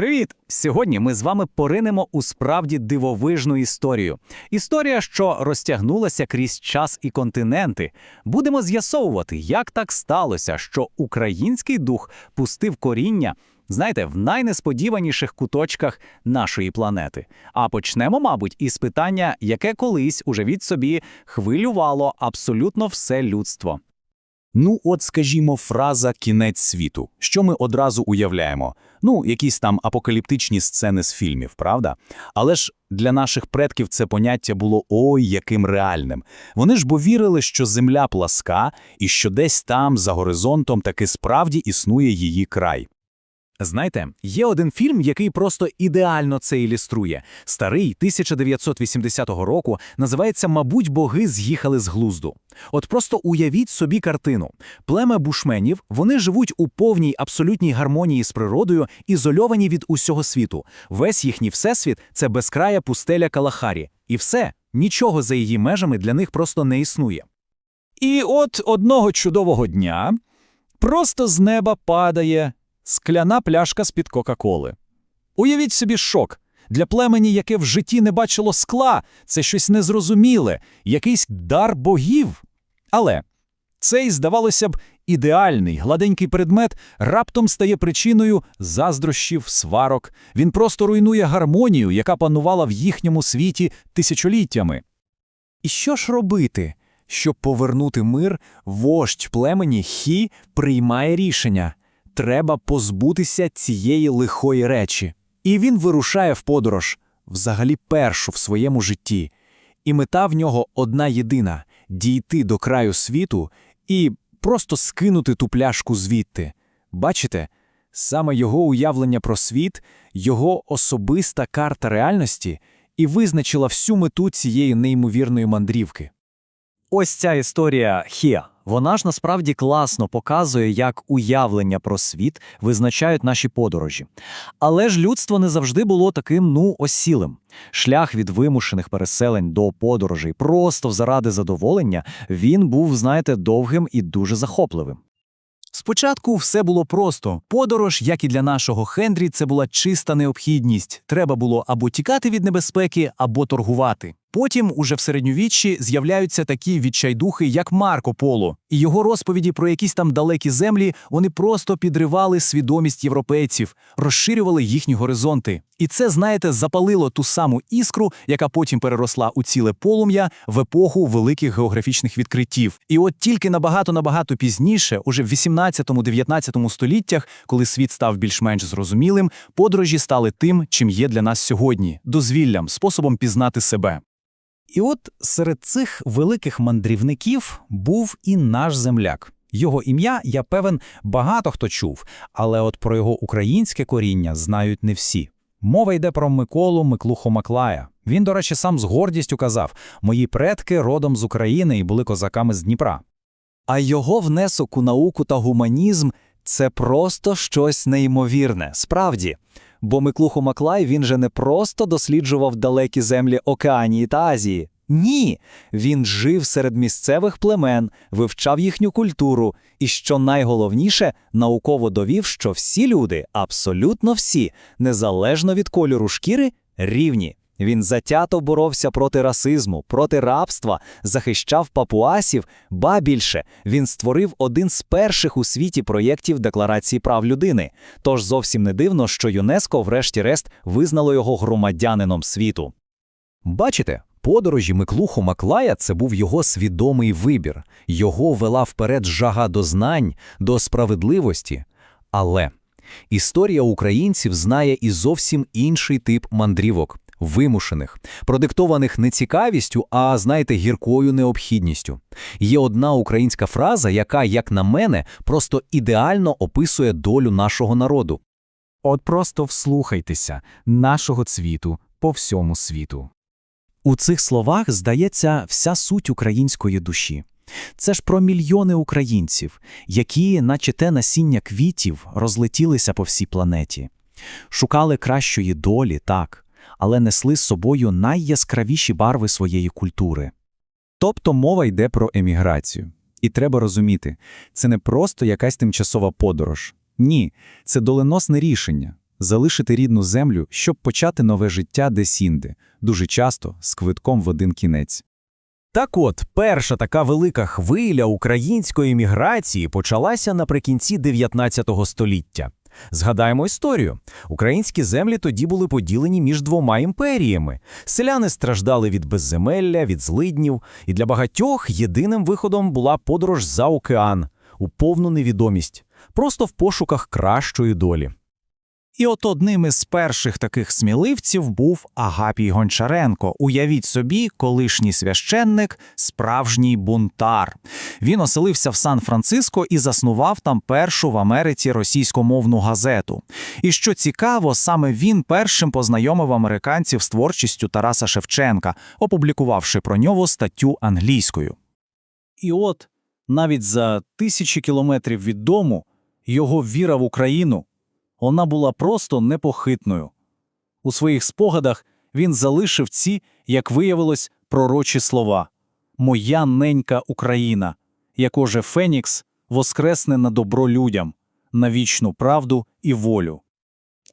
Привіт! Сьогодні ми з вами поринемо у справді дивовижну історію. Історія, що розтягнулася крізь час і континенти. Будемо з'ясовувати, як так сталося, що український дух пустив коріння, знаєте, в найнесподіваніших куточках нашої планети. А почнемо, мабуть, із питання, яке колись уже від собі хвилювало абсолютно все людство. Ну, от, скажімо, фраза кінець світу. Що ми одразу уявляємо? Ну, якісь там апокаліптичні сцени з фільмів, правда? Але ж для наших предків це поняття було ой, яким реальним. Вони ж бо вірили, що земля пласка і що десь там, за горизонтом, таки справді існує її край. Знаєте, є один фільм, який просто ідеально це ілюструє. Старий 1980 року називається Мабуть, боги з'їхали з глузду. От просто уявіть собі картину. Племе бушменів, вони живуть у повній абсолютній гармонії з природою, ізольовані від усього світу. Весь їхній всесвіт це безкрая пустеля Калахарі. І все, нічого за її межами для них просто не існує. І от одного чудового дня просто з неба падає скляна пляшка з-під Кока-Коли. Уявіть собі шок. Для племені, яке в житті не бачило скла, це щось незрозуміле, якийсь дар богів. Але цей, здавалося б, ідеальний, гладенький предмет раптом стає причиною заздрощів, сварок. Він просто руйнує гармонію, яка панувала в їхньому світі тисячоліттями. І що ж робити? Щоб повернути мир, вождь племені Хі приймає рішення треба позбутися цієї лихої речі. І він вирушає в подорож, взагалі першу в своєму житті. І мета в нього одна єдина дійти до краю світу і просто скинути ту пляшку звідти. Бачите, саме його уявлення про світ, його особиста карта реальності і визначила всю мету цієї неймовірної мандрівки. Ось ця історія Хіа. Вона ж насправді класно показує, як уявлення про світ визначають наші подорожі. Але ж людство не завжди було таким ну осілим. Шлях від вимушених переселень до подорожей просто заради задоволення він був, знаєте, довгим і дуже захопливим. Спочатку все було просто. Подорож, як і для нашого Хендрі, це була чиста необхідність. Треба було або тікати від небезпеки, або торгувати. Потім, уже в середньовіччі, з'являються такі відчайдухи, як Марко Поло, і його розповіді про якісь там далекі землі вони просто підривали свідомість європейців, розширювали їхні горизонти. І це, знаєте, запалило ту саму іскру, яка потім переросла у ціле полум'я в епоху великих географічних відкриттів. І от тільки набагато набагато пізніше, уже в 18-19 століттях, коли світ став більш-менш зрозумілим, подорожі стали тим, чим є для нас сьогодні дозвіллям, способом пізнати себе. І от серед цих великих мандрівників був і наш земляк. Його ім'я, я певен, багато хто чув, але от про його українське коріння знають не всі. Мова йде про Миколу Миклуху Маклая. Він, до речі, сам з гордістю казав: мої предки родом з України і були козаками з Дніпра. А його внесок у науку та гуманізм це просто щось неймовірне, справді. Бо Миклуху Маклай він же не просто досліджував далекі землі Океанії та Азії. Ні, він жив серед місцевих племен, вивчав їхню культуру, і, що найголовніше, науково довів, що всі люди, абсолютно всі, незалежно від кольору шкіри, рівні. Він затято боровся проти расизму, проти рабства, захищав папуасів, ба більше він створив один з перших у світі проєктів Декларації прав людини. Тож зовсім не дивно, що ЮНЕСКО, врешті-решт, визнало його громадянином світу. Бачите, подорожі Миклуху Маклая це був його свідомий вибір, його вела вперед жага до знань, до справедливості. Але історія українців знає і зовсім інший тип мандрівок вимушених, продиктованих не цікавістю, а знаєте, гіркою необхідністю. Є одна українська фраза, яка, як на мене, просто ідеально описує долю нашого народу. От просто вслухайтеся нашого цвіту по всьому світу. У цих словах здається вся суть української душі. Це ж про мільйони українців, які, наче те насіння квітів, розлетілися по всій планеті, шукали кращої долі, так, але несли з собою найяскравіші барви своєї культури. Тобто мова йде про еміграцію. І треба розуміти, це не просто якась тимчасова подорож. Ні, це доленосне рішення. залишити рідну землю, щоб почати нове життя десь-інде, дуже часто з квитком в один кінець. Так от, перша така велика хвиля української міграції почалася наприкінці 19 століття. Згадаємо історію. Українські землі тоді були поділені між двома імперіями. Селяни страждали від безземелля, від злиднів, і для багатьох єдиним виходом була подорож за океан у повну невідомість, просто в пошуках кращої долі. І от одним із перших таких сміливців був Агапій Гончаренко. Уявіть собі, колишній священник, справжній бунтар. Він оселився в Сан-Франциско і заснував там першу в Америці російськомовну газету. І що цікаво, саме він першим познайомив американців з творчістю Тараса Шевченка, опублікувавши про нього статтю англійською. І от навіть за тисячі кілометрів від дому його віра в Україну вона була просто непохитною. У своїх спогадах він залишив ці, як виявилось, пророчі слова Моя ненька Україна, якоже Фенікс воскресне на добро людям, на вічну правду і волю.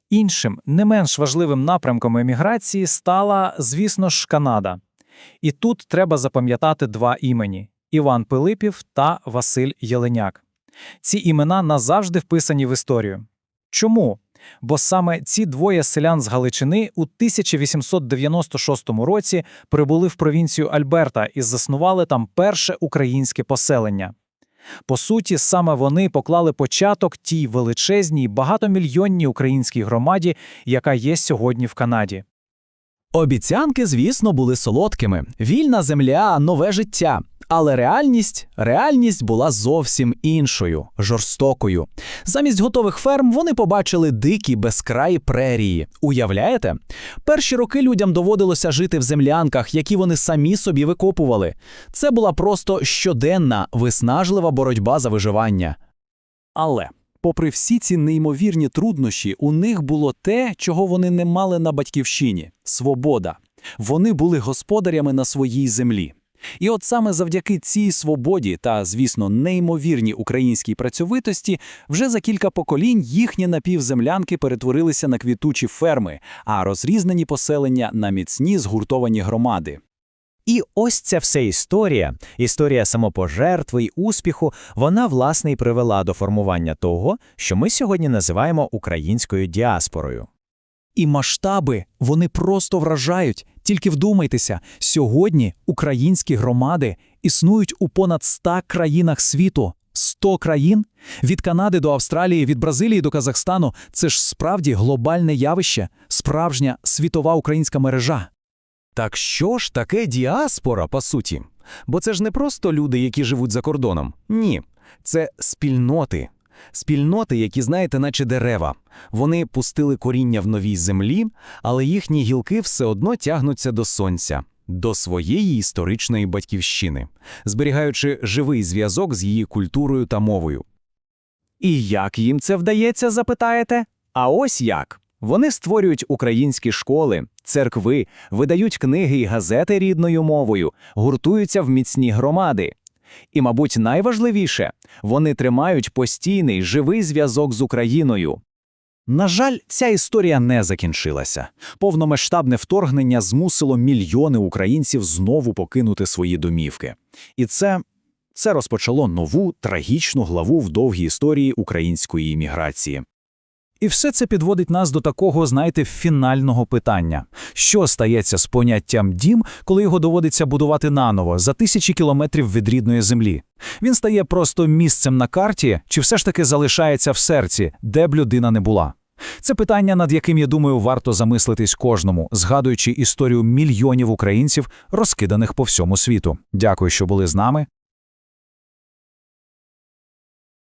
Іншим, не менш важливим напрямком еміграції стала, звісно ж, Канада. І тут треба запам'ятати два імені Іван Пилипів та Василь Єленяк. Ці імена назавжди вписані в історію. Чому? Бо саме ці двоє селян з Галичини у 1896 році прибули в провінцію Альберта і заснували там перше українське поселення. По суті, саме вони поклали початок тій величезній багатомільйонній українській громаді, яка є сьогодні в Канаді. Обіцянки, звісно, були солодкими: вільна земля, нове життя. Але реальність, реальність була зовсім іншою, жорстокою. Замість готових ферм вони побачили дикі безкраї прерії. Уявляєте? Перші роки людям доводилося жити в землянках, які вони самі собі викопували. Це була просто щоденна, виснажлива боротьба за виживання. Але, попри всі ці неймовірні труднощі, у них було те, чого вони не мали на батьківщині свобода. Вони були господарями на своїй землі. І от саме завдяки цій свободі та, звісно, неймовірній українській працьовитості, вже за кілька поколінь їхні напівземлянки перетворилися на квітучі ферми, а розрізнені поселення на міцні згуртовані громади. І ось ця вся історія, історія самопожертви й успіху, вона власне й привела до формування того, що ми сьогодні називаємо українською діаспорою. І масштаби вони просто вражають. Тільки вдумайтеся, сьогодні українські громади існують у понад 100 країнах світу. 100 країн від Канади до Австралії, від Бразилії до Казахстану. Це ж справді глобальне явище, справжня світова українська мережа. Так що ж таке діаспора, по суті? Бо це ж не просто люди, які живуть за кордоном. Ні, це спільноти. Спільноти, які, знаєте, наче дерева. Вони пустили коріння в новій землі, але їхні гілки все одно тягнуться до сонця, до своєї історичної батьківщини, зберігаючи живий зв'язок з її культурою та мовою. І як їм це вдається, запитаєте? А ось як. Вони створюють українські школи, церкви, видають книги і газети рідною мовою, гуртуються в міцні громади. І, мабуть, найважливіше, вони тримають постійний живий зв'язок з Україною. На жаль, ця історія не закінчилася. Повномасштабне вторгнення змусило мільйони українців знову покинути свої домівки. І це, це розпочало нову трагічну главу в довгій історії української імміграції. І все це підводить нас до такого, знаєте, фінального питання: що стається з поняттям дім, коли його доводиться будувати наново за тисячі кілометрів від рідної землі? Він стає просто місцем на карті, чи все ж таки залишається в серці, де б людина не була? Це питання, над яким, я думаю, варто замислитись кожному, згадуючи історію мільйонів українців, розкиданих по всьому світу. Дякую, що були з нами.